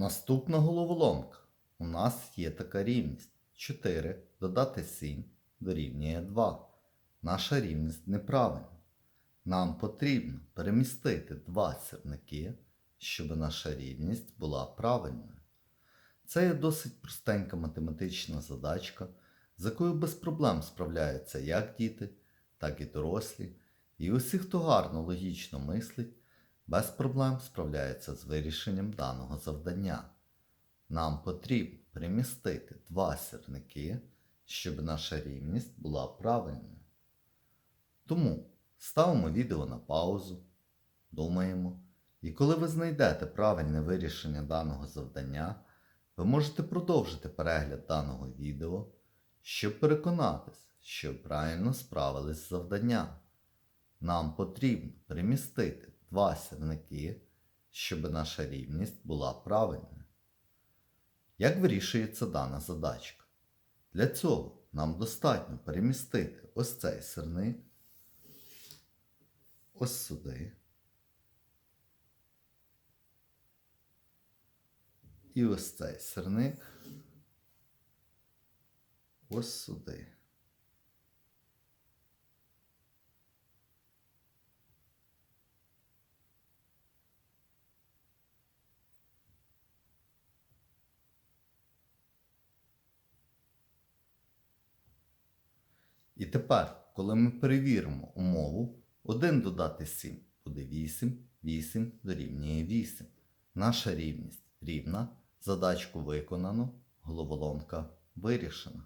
Наступна головоломка. У нас є така рівність. 4 додати 7 дорівнює 2. Наша рівність неправильна. Нам потрібно перемістити два сірники, щоб наша рівність була правильною. Це є досить простенька математична задачка, з якою без проблем справляються як діти, так і дорослі. І усі, хто гарно логічно мислить, без проблем справляється з вирішенням даного завдання. Нам потрібно перемістити два сірники, щоб наша рівність була правильною. Тому ставимо відео на паузу, думаємо, і коли ви знайдете правильне вирішення даного завдання, ви можете продовжити перегляд даного відео, щоб переконатись, що правильно справились з завданням. Нам потрібно перемістити два сірники, щоб наша рівність була правильною. Як вирішується дана задачка? Для цього нам достатньо перемістити ось цей сирник ось сюди. І ось цей сирник ось сюди. І тепер, коли ми перевіримо умову, 1 додати 7 буде 8, 8 дорівнює 8. Наша рівність рівна, задачку виконано, головоломка вирішена.